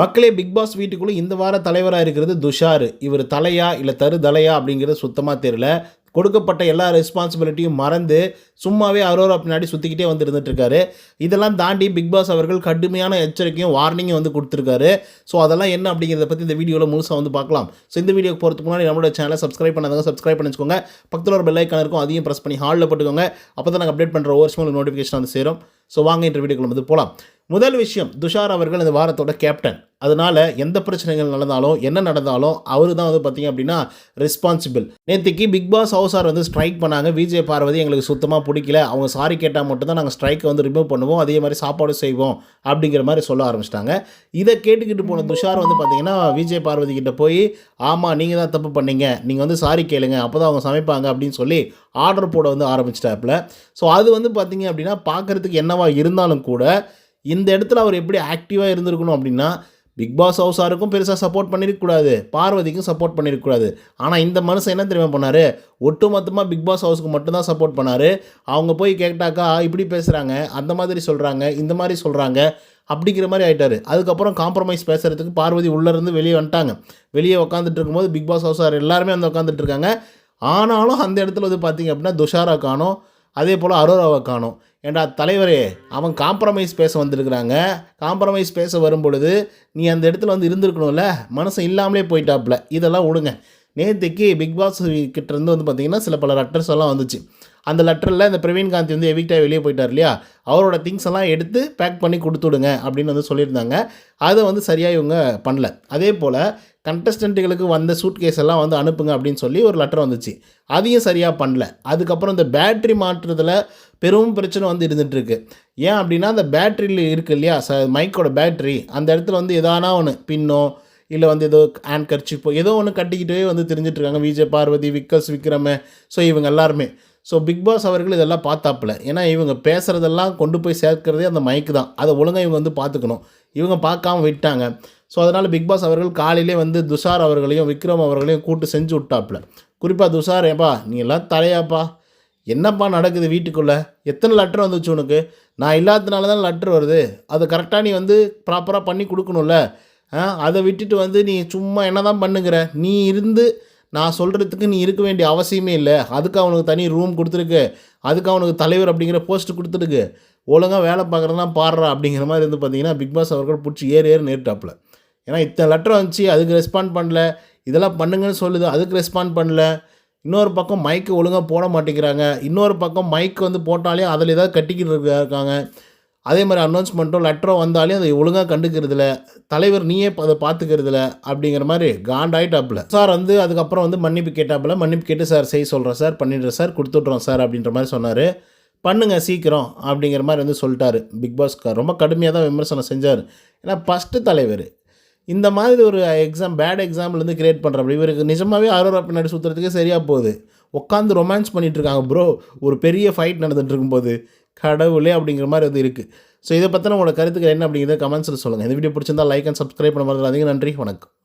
மக்களே big pass வீட்டுக்குள்ளே இந்த வார தலைவராக இருக்கிறது துஷார். இவர் தலையா இல்லை தரு தலையா அப்படிங்கிறது சுத்தமாக தெரியல. கொடுக்கப்பட்ட எல்லா ரெஸ்பான்சிபிலிட்டியும் மறந்து சும்மாவே அரோரா பின்னாடி சுற்றிக்கிட்டே வந்து இருந்துட்டு இதெல்லாம் தாண்டி பிக் பாஸ் அவர்கள் கடுமையான எச்சரிக்கையும் வார்னிங்கும் வந்து கொடுத்துருக்காரு. ஸோ அதெல்லாம் என்ன அப்படிங்கிறத பற்றி இந்த வீடியோவில் முழுசாக வந்து பார்க்கலாம். ஸோ இந்த வீடியோக்கு போகிறதுக்கு முன்னாடி நம்மளோட சேனலை சப்ஸ்கிரைப் பண்ணாதவங்க சப்ஸ்கிரைப் பண்ணி வச்சுக்கோங்க பக்கத்தில் ஒரு பெல்லைக்கான இருக்கும் அதையும் ப்ரெஸ் பண்ணி ஹாலில் போட்டுக்கோங்க. அப்போ தான் நாங்கள் அப்டேட் பண்ணுற ஒவ்வொரு ஸ்மால் நோட்டிஃபிகேஷன் வந்து சேரும். ஸோ வாங்க இந்த வீடியோக்குள்ள வந்து போகலாம் முதல் விஷயம் துஷார் அவர்கள் இந்த வாரத்தோட கேப்டன் அதனால் எந்த பிரச்சனைகள் நடந்தாலும் என்ன நடந்தாலும் அவர் தான் வந்து பார்த்தீங்க அப்படின்னா ரெஸ்பான்சிபிள் நேற்றுக்கு பிக் பாஸ் ஹவுஸார் வந்து ஸ்ட்ரைக் பண்ணாங்க. விஜய் பார்வதி எங்களுக்கு சுத்தமாக பிடிக்கல. அவங்க சாரி கேட்டால் மட்டும்தான் நாங்கள் ஸ்ட்ரைக்கை வந்து ரிமூவ் பண்ணுவோம். அதே மாதிரி சாப்பாடு செய்வோம். அப்படிங்கிற மாதிரி சொல்ல ஆரம்பிச்சிட்டாங்க. இதை கேட்டுக்கிட்டு போன துஷார் வந்து பார்த்தீங்கன்னா விஜய் பார்வதி கிட்ட போய் ஆமாம் நீங்கள் தான் தப்பு பண்ணீங்க. நீங்கள் வந்து சாரி கேளுங்க. அப்போ தான் அவங்க சமைப்பாங்க. அப்படின்னு சொல்லி ஆர்டர் போட வந்து ஆரம்பிச்சிட்டாப்புல. ஸோ அது வந்து பார்த்தீங்க அப்படின்னா பார்க்குறதுக்கு என்னவா இருந்தாலும் கூட இந்த இடத்துல அவர் எப்படி ஆக்டிவாக இருந்திருக்கணும் அப்படின்னா பிக் பாஸ் ஹவுஸாருக்கும் பெருசாக சப்போர்ட் பண்ணியிருக்கக்கூடாது பார்வதிக்கும் சப்போர்ட் பண்ணியிருக்கக்கூடாது ஆனால் இந்த மனுஷன் என்ன தெரியுமா பண்ணார்? ஒட்டுமொத்தமாக பிக் பாஸ் ஹவுஸ்க்கு மட்டும்தான் சப்போர்ட் பண்ணார். அவங்க போய் கேட்டாக்கா இப்படி பேசுகிறாங்க அந்த மாதிரி சொல்கிறாங்க இந்த மாதிரி சொல்கிறாங்க அப்படிங்கிற மாதிரி ஆகிட்டார் அதுக்கப்புறம் காம்ப்ரமைஸ் பேசுகிறதுக்கு பார்வதி உள்ளேருந்து வெளியே வந்துட்டாங்க. வெளியே உட்காந்துட்டு இருக்கும்போது பிக் பாஸ் ஹவுஸார் எல்லாருமே வந்து உட்காந்துட்டு இருக்காங்க. ஆனாலும் அந்த இடத்துல வந்து பார்த்தீங்க அப்படின்னா துஷாரா காணும் அதே போல் அரோராவை காணோம். ஏண்டா தலைவரே அவன் காம்ப்ரமைஸ் பேச வந்திருக்கிறாங்க. காம்ப்ரமைஸ் பேச வரும் பொழுது நீ அந்த இடத்துல வந்து இருந்திருக்கணும்ல மனசு இல்லாமலே போயிட்டாப்புல இதெல்லாம் விடுங்க. நேற்றுக்கு பிக் பாஸ் கிட்டேருந்து வந்து பார்த்திங்கன்னா சில பல ரட்டர்ஸ் எல்லாம் வந்துச்சு. அந்த லெட்டரில் இந்த பிரவீன் காந்தி வந்து எவிக்டாக வெளியே போயிட்டார் இல்லையா? அவரோட திங்ஸ் எல்லாம் எடுத்து பேக் பண்ணி கொடுத்துடுங்க அப்படின்னு வந்து சொல்லியிருந்தாங்க. அதை வந்து சரியாக இவங்க பண்ணல. அதே போல் கண்டஸ்டண்ட்டுகளுக்கு வந்த சூட் கேஸ் எல்லாம் வந்து அனுப்புங்க அப்படின்னு சொல்லி ஒரு லெட்டர் வந்துச்சு. அதையும் சரியாக பண்ணல. அதுக்கப்புறம் இந்த பேட்ரி மாற்றுறதுல பெரும் பிரச்சனை வந்து இருந்துகிட்ருக்கு ஏன் அப்படின்னா அந்த பேட்ரியில் இருக்குது இல்லையா? ச மைக்கோட பேட்ரி அந்த இடத்துல வந்து எதானா ஒன்று பின்னோ இல்லை வந்து ஏதோ ஹேண்ட் கர்ச்சிப்போ ஏதோ ஒன்று கட்டிக்கிட்டே வந்து தெரிஞ்சிட்ருக்காங்க விஜய் பார்வதி விக்கஸ் விக்ரம. ஸோ இவங்க எல்லாருமே. ஸோ பிக் பாஸ் அவர்கள் இதெல்லாம் பார்த்தாப்புல. ஏன்னா இவங்க பேசுகிறதெல்லாம் கொண்டு போய் சேர்க்கிறதே அந்த மைக்கு தான். அதை ஒழுங்காக இவங்க வந்து பார்த்துக்கணும். இவங்க பார்க்காம விட்டாங்க. ஸோ அதனால் பிக் பாஸ் அவர்கள் காலையிலே வந்து துஷார் அவர்களையும் விக்ரம் அவர்களையும் கூட்டு செஞ்சு விட்டாப்புல. குறிப்பாக துஷார் ஏப்பா நீ எல்லாம் தலையாப்பா. என்னப்பா நடக்குது வீட்டுக்குள்ளே? எத்தனை லெட்டர் வந்துச்சு உனக்கு? நான் இல்லாததுனால தான் லெட்டர் வருது. அதை கரெக்டாக நீ வந்து ப்ராப்பராக பண்ணி கொடுக்கணும்ல. அதை விட்டுட்டு வந்து நீ சும்மா என்ன தான் பண்ணுங்கிற நீ இருந்து நான் சொல்கிறதுக்கு நீ இருக்க வேண்டிய அவசியமே இல்லை. அதுக்கு அவனுக்கு தனி ரூம் கொடுத்துருக்கு. அதுக்கு அவனுக்கு தலைவர் அப்படிங்கிற போஸ்ட் கொடுத்துருக்கு. ஒழுங்காக வேலை பார்க்குறதெல்லாம் பாடுறா அப்படிங்கிற மாதிரி இருந்து பார்த்தீங்கன்னா பிக் பாஸ் அவர்கள் பிடிச்சி ஏறு ஏறு நேரிட்டாப்புல ஏன்னா இத்தனை லெட்டர் வந்துச்சு அதுக்கு ரெஸ்பாண்ட் பண்ணல. இதெல்லாம் பண்ணுங்கன்னு சொல்லுது அதுக்கு ரெஸ்பாண்ட் பண்ணல. இன்னொரு பக்கம் மைக்கு ஒழுங்காக போட மாட்டேங்கிறாங்க. இன்னொரு பக்கம் மைக் வந்து போட்டாலே அதில் ஏதாவது கட்டிக்கிட்டு இருக்கா- இருக்காங்க. அதே மாதிரி அனௌன்ஸ்மெண்ட்டோ லெட்டரோ வந்தாலே அதை ஒழுங்காக கண்டுக்கிறதுல தலைவர் நீயே அதை பார்த்துக்கிறதுல அப்படிங்கிற மாதிரி காண்டாயிட்டாப்புல. சார் வந்து அதுக்கப்புறம் வந்து மன்னிப்பு கேட்டாப்புல. மன்னிப்பு கேட்டு சார் செய்ய சொல்கிறேன் சார் பண்ணிடுறேன் சார் கொடுத்துட்றோம் சார் அப்படின்ற மாதிரி சொன்னார். பண்ணுங்கள் சீக்கிரம் அப்படிங்கிற மாதிரி வந்து சொல்லிட்டாரு பிக் பாஸ் ரொம்ப கடுமையாக தான் விமர்சனம் செஞ்சார். ஏன்னா ஃபஸ்ட்டு தலைவர். இந்த மாதிரி ஒரு எக்ஸாம் பேட் எக்ஸாம்பிள் வந்து கிரியேட் பண்ணுறப்ப இவருக்கு நிஜமாகவே ஆரோரா பின்னாடி சுற்றுறதுக்கே சரியாக போகுது. உட்காந்து ரொமான்ஸ் பண்ணிகிட்ருக்காங்க ப்ரோ ஒரு பெரிய ஃபைட் நடந்துகிட்டு இருக்கும்போது. கடவுளே அப்படிங்கிற மாதிரி வந்து இருக்குது ஸோ இதை பற்றின உங்களோட கருத்துக்கள் என்ன அப்படிங்கிறத கமெண்ட்ஸில் சொல்லுங்கள் இந்த வீடியோ பிடிச்சிருந்தா லைக் அண்ட் சப்ஸ்கிரைப் பண்ண மாதிரி அதிக நன்றி. வணக்கம்.